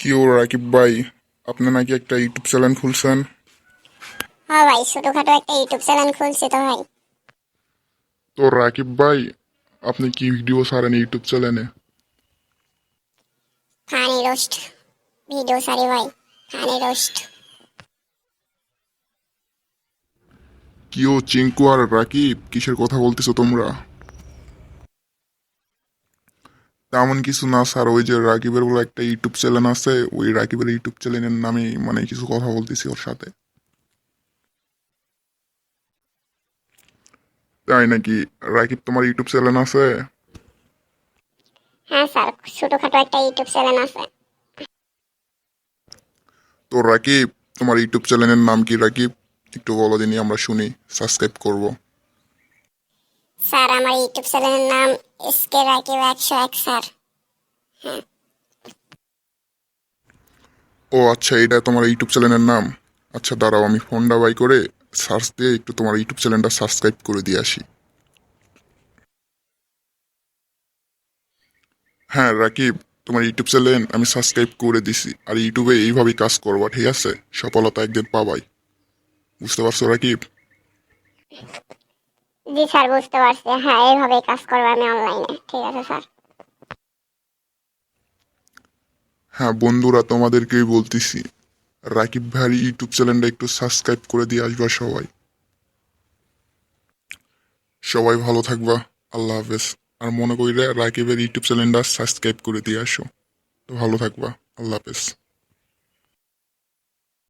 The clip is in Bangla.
কি ও রাকিব ভাই আপনি নাকি একটা ইউটিউব চ্যানেল খুলছেন? হ্যাঁ ভাই ছোটখাটো একটা ইউটিউব চ্যানেল খুলছে তো ভাই। তো রাকিব ভাই আপনি কি ভিডিও ছাড়েন ইউটিউব চ্যানেলে? ফানি রোস্ট ভিডিও সারি ভাই ফানি রোস্ট। কি ও চিঙ্কু আর রাকিব কিসের কথা বলতেছো তোমরা? তেমন কিছু না স্যার। ওই যে রাকিবের বলে একটা ইউটিউব চ্যানেল আছে ওই রাকিবের ইউটিউব চ্যানেলের নামে মানে কিছু কথা বলতেছি ওর সাথে। তাই নাকি? রাকিব তোমার ইউটিউব চ্যানেল আছে? হ্যাঁ স্যার। ছোটখাটো একটা ইউটিউব চ্যানেল আছে। তো রাকিব তোমার ইউটিউব চ্যানেলের নাম কি রাকিব? একটু বলো দিনই আমরা শুনি সাবস্ক্রাইব করব। স্যার, আমার ইউটিউব চ্যানেলের নাম এসকে রাকিব একশো এক, স্যার। ও আচ্ছা এটা তোমার ইউটিউব চ্যানেলের নাম? আচ্ছা দাঁড়াও, আমি ফোনটা বাই করে সার্চ দিয়ে একটু তোমার ইউটিউব চ্যানেলটা সাবস্ক্রাইব করে দিয়ে আসি। হ্যাঁ রাকিব, তোমার ইউটিউব চ্যানেল আমি সাবস্ক্রাইব করে দিছি। আর ইউটিউবে এইভাবেই কাজ করবা, ঠিক আছে? সফলতা একদিন পাবাই। বুঝতে পারছ, রাকিব? জি স্যার, বুঝতে পারছি। হ্যাঁ এইভাবে কাজ করব আমি অনলাইনে ঠিক আছে, স্যার। হ্যাঁ বন্ধুরা, তোমাদেরকেই বলতেছি, রাকিব ভাইয়ের ইউটিউব চ্যানেলটা একটু সাবস্ক্রাইব করে দিয়ে আসবা সবাই। সবাই ভালো থাকবা, আল্লাহ হাফেজ। আর মনে করিলে রাকিবের ইউটিউব চ্যানেলটা সাবস্ক্রাইব করে দিয়ে আসো। তো ভালো থাকবা, আল্লাহ হাফেজ।